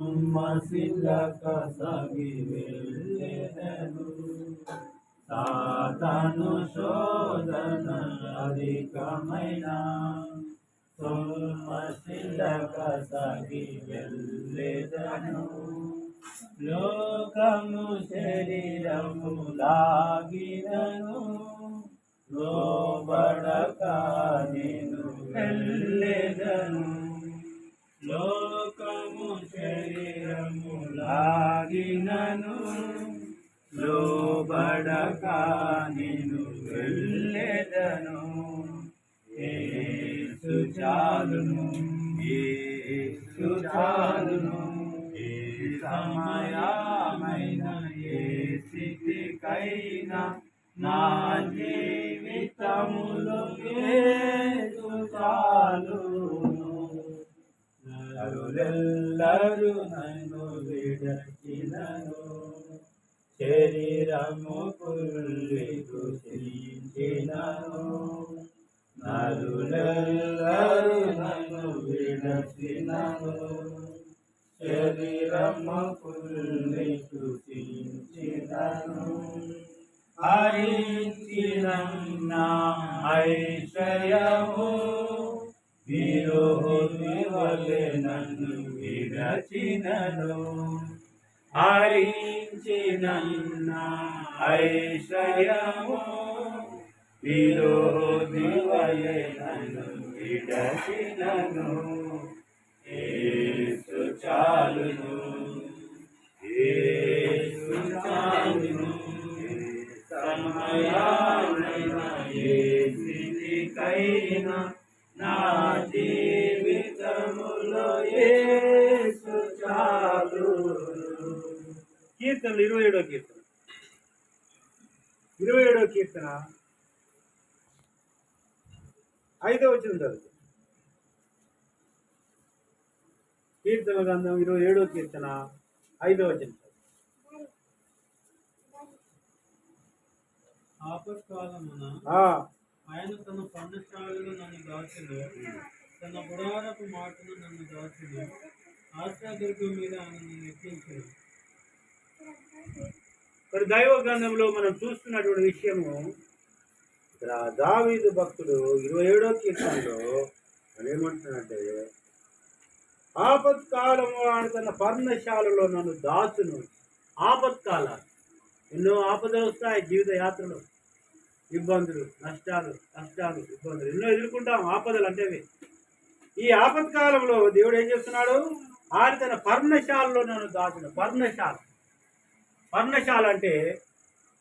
మసిలక సాగి వెళ్ళెదను సాతాను శోధన అధికమైన సొమ్మసిలక సగి వెళ్ళెదను లోకము శరీరము లాగినను లోబడ లాగినను లోబడక నేను వెళ్ళెదను. ఏసు చాలును ఏసు చాలును ఏ సమయమైన ఏ స్థితికైనా నా జీవితములో ఏసు చాలును నరులెల్లరూ నన్ను విడచినను. శరీరము కుల్లి కృషించినను నరులెల్లరూ నన్ను విడచినను. శరీరము కుల్లి కృషించినను హరి వలె నన్ను విరచినను. హరించిన ఐశ్వర్యము విరోధి వలె నన్ను విడచినను ఏసు చాలును ఏసు చాలును సమయానైనా ఏ స్థితికైనా నా జీవితములో కీర్తనలు ఇరవై ఏడో కీర్తన. ఇరవై ఏడో కీర్తన. ఐదో వచ్చిన చదువు. కీర్తన గ్రంథం ఇరవై ఏడో కీర్తన ఐదో వచ్చిన ఆపత్కాలమున ఆయన తన పర్ణశాలలో నన్ను దాచును తన గుడారపు మాటను నన్ను దాచును ఆశాదుర్గం మీద నన్ను మరి దైవ గ్రంథంలో మనం చూస్తున్నటువంటి విషయము ఇక్కడ దావీదు భక్తుడు ఇరవై ఏడో కీర్తనలో ఆయన ఏమంటున్నాడంటే ఆపత్కాలము ఆయన తన పర్ణశాలలో నన్ను దాచును. ఆపత్కాలాలు ఎన్నో ఆపదలు వస్తాయి జీవిత యాత్రలో. ఇబ్బందులు నష్టాలు కష్టాలు ఇబ్బందులు. ఎన్నో ఎదుర్కొంటాం ఆపదలు అంటే ఈ ఈ ఆపత్కాలంలో దేవుడు ఏం చేస్తున్నాడు? ఆయన తన పర్ణశాలలో నన్ను దాచిన పర్ణశాల. పర్ణశాల అంటే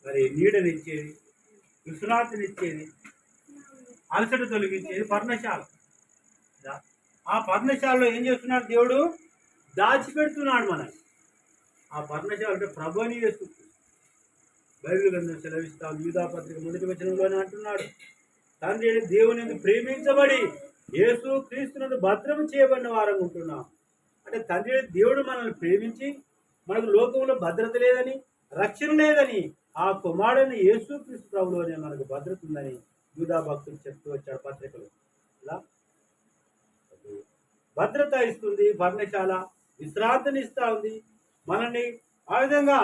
మరి నీడనిచ్చేది విశ్రాంతినిచ్చేది అలసట తొలగించేది పర్ణశాల. దా- ఆ పర్ణశాలలో ఏం చేస్తున్నాడు దేవుడు? దాచిపెడుతున్నాడు మన ఆ పర్ణశాల అంటే ప్రభుని చేస్తుంది బైబిల్ గ్రంథం సెలవిస్తాం. యూధాపత్రిక మొదటి వచనంలోనే అంటున్నాడు. తండ్రి దేవుని ప్రేమించబడి యేసు క్రీస్తునందు భద్రం చేయబడిన వారం ఉంటున్నాం. అంటే తండ్రి దేవుడు మనల్ని ప్రేమించి మనకు లోకంలో భద్రత లేదని రక్షణ లేదని ఆ కుమారుని యేసు క్రీస్తు ప్రభులోనే మనకు భద్రత ఉందని యూదా భక్తులు చెప్తూ వచ్చాడు పత్రికలు. ఇలా భద్రత ఇస్తుంది పర్ణశాల విశ్రాంతిని ఇస్తా ఉంది. మనల్ని ఆ విధంగా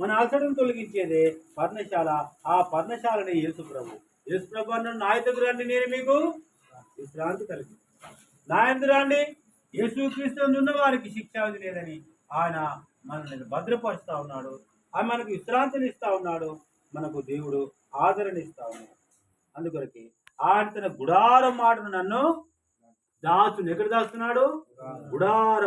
మన అలసటను తొలగించేదే పర్ణశాల ఆ పర్ణశాలని యేసు ప్రభు. యేసు ప్రభు అన్న నా రండి నేను మీకు విశ్రాంతి కలిగి. నా ఎందు రండి? యేసు క్రీస్తు ఉన్న వారికి శిక్ష లేదని ఆయన మనల్ని భద్రపరుస్తా ఉన్నాడు. ఆయన మనకు విశ్రాంతిని ఇస్తా ఉన్నాడు. మనకు దేవుడు ఆదరణ ఇస్తా ఉన్నాడు. అందుకొరకి ఆయన తన గుడారం మాటను నన్ను దాచును. ఎక్కడ దాస్తున్నాడు గుడార.